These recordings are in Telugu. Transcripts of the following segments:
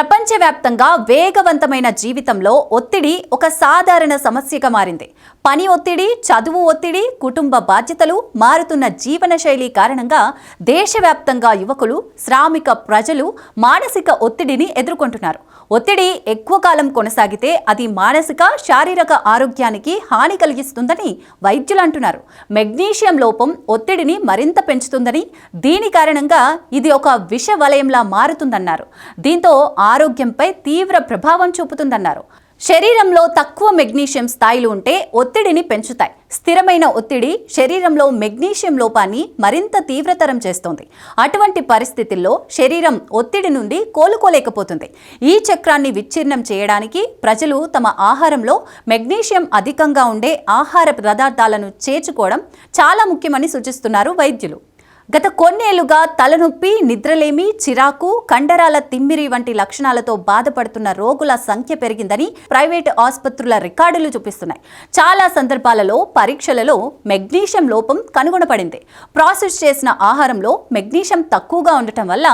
ప్రపంచవ్యాప్తంగా వేగవంతమైన జీవితంలో ఒత్తిడి ఒక సాధారణ సమస్యగా మారింది. పని ఒత్తిడి చదువు ఒత్తిడి కుటుంబ బాధ్యతలు మారుతున్న జీవనశైలి కారణంగా దేశవ్యాప్తంగా యువకులు శ్రామిక ప్రజలు మానసిక ఒత్తిడిని ఎదుర్కొంటున్నారు. ఒత్తిడి ఎక్కువ కాలం కొనసాగితే అది మానసిక శారీరక ఆరోగ్యానికి హాని కలిగిస్తుందని వైద్యులు అంటున్నారు. మెగ్నీషియం లోపం ఒత్తిడిని మరింత పెంచుతుందని దీని కారణంగా ఇది ఒక విష వలయంలా మారుతుందన్నారు. దీంతో ఆరోగ్యంపై తీవ్ర ప్రభావం చూపుతుందన్నారు. శరీరంలో తక్కువ మెగ్నీషియం స్థాయిలు ఉంటే ఒత్తిడిని పెంచుతాయి. స్థిరమైన ఒత్తిడి శరీరంలో మెగ్నీషియం లోపాన్ని మరింత తీవ్రతరం చేస్తోంది. అటువంటి పరిస్థితుల్లో శరీరం ఒత్తిడి నుండి కోలుకోలేకపోతుంది. ఈ చక్రాన్ని విచ్ఛిన్నం చేయడానికి ప్రజలు తమ ఆహారంలో మెగ్నీషియం అధికంగా ఉండే ఆహార పదార్థాలను చేర్చుకోవడం చాలా ముఖ్యమని సూచిస్తున్నారు వైద్యులు. గత కొన్నేళ్ళుగా తలనొప్పి నిద్రలేమి చిరాకు కండరాల తిమ్మిరి వంటి లక్షణాలతో బాధపడుతున్న రోగుల సంఖ్య పెరిగిందని ప్రైవేట్ ఆసుపత్రుల రికార్డులు చూపిస్తున్నాయి. చాలా సందర్భాలలో పరీక్షలలో మెగ్నీషియం లోపం కనుగొనబడింది. ప్రాసెస్ చేసిన ఆహారంలో మెగ్నీషియం తక్కువగా ఉండటం వల్ల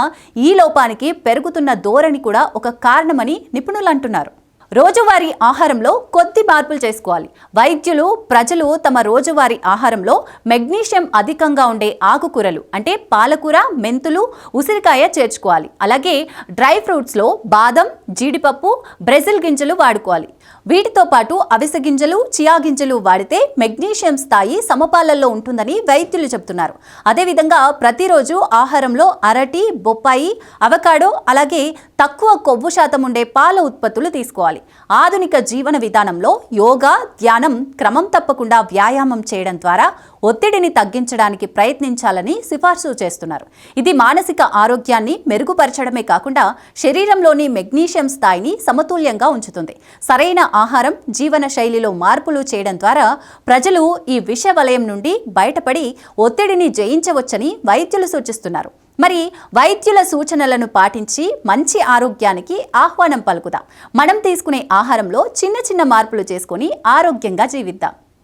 ఈ లోపానికి పెరుగుతున్న ధోరణి కూడా ఒక కారణమని నిపుణులు అంటున్నారు. రోజువారీ ఆహారంలో కొద్ది మార్పులు చేసుకోవాలి. వైద్యులు ప్రజలు తమ రోజువారీ ఆహారంలో మెగ్నీషియం అధికంగా ఉండే ఆకుకూరలు అంటే పాలకూర మెంతులు ఉసిరికాయ చేర్చుకోవాలి. అలాగే డ్రై ఫ్రూట్స్లో బాదం జీడిపప్పు బ్రెజిల్ గింజలు వాడుకోవాలి. వీటితో పాటు అవిసె గింజలు చియా గింజలు వాడితే మెగ్నీషియం స్థాయి సమపాలల్లో ఉంటుందని వైద్యులు చెబుతున్నారు. అదేవిధంగా ప్రతిరోజు ఆహారంలో అరటి బొప్పాయి అవకాడో అలాగే తక్కువ కొవ్వు శాతం ఉండే పాల ఉత్పత్తులు తీసుకోవాలి. ఆధునిక జీవన విధానంలో యోగా ధ్యానం క్రమం తప్పకుండా వ్యాయామం చేయడం ద్వారా ఒత్తిడిని తగ్గించడానికి ప్రయత్నించాలని సిఫార్సు చేస్తున్నారు. ఇది మానసిక ఆరోగ్యాన్ని మెరుగుపరచడమే కాకుండా శరీరంలోని మెగ్నీషియం స్థాయిని సమతుల్యంగా ఉంచుతుంది. సరైన ఆహారం జీవన శైలిలో మార్పులు చేయడం ద్వారా ప్రజలు ఈ విష వలయం నుండి బయటపడి ఒత్తిడిని జయించవచ్చని వైద్యులు సూచిస్తున్నారు. మరి వైద్యుల సూచనలను పాటించి మంచి ఆరోగ్యానికి ఆహ్వానం పలుకుదాం. మనం తీసుకునే ఆహారంలో చిన్న చిన్న మార్పులు చేసుకొని ఆరోగ్యంగా జీవిద్దాం.